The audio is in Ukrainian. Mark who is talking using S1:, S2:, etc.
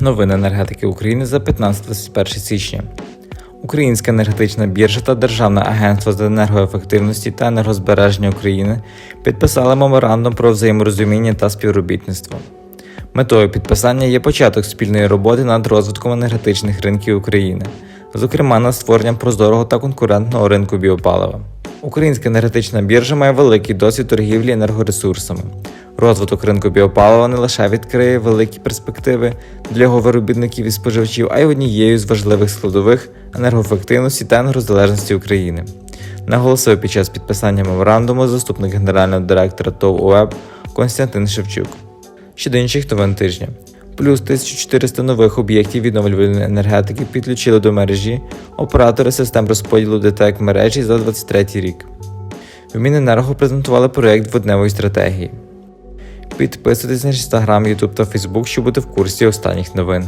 S1: Новини енергетики України за 15-21 січня. Українська енергетична біржа та Державне агентство з енергоефективності та енергозбереження України підписали меморандум про взаєморозуміння та співробітництво. Метою підписання є початок спільної роботи над розвитком енергетичних ринків України, зокрема над створенням прозорого та конкурентного ринку біопалива. Українська енергетична біржа має великий досвід торгівлі енергоресурсами. Розвиток ринку біопалива не лише відкриє великі перспективи для його виробітників і споживачів, а й однією з важливих складових енергоефективності та енергозалежності України. Наголосив під час підписання меморандуму заступник генерального директора ТОВ УЕБ Константин Шевчук. Щодо інших новин тижня. Плюс 1400 нових об'єктів відновлювальної енергетики підключили до мережі оператори систем розподілу ДТЕК мережі за 23 рік. В Міненерго презентували проєкт водневої стратегії. Підписуйтесь на інстаграм, Ютуб та Фейсбук, щоб бути в курсі останніх новин.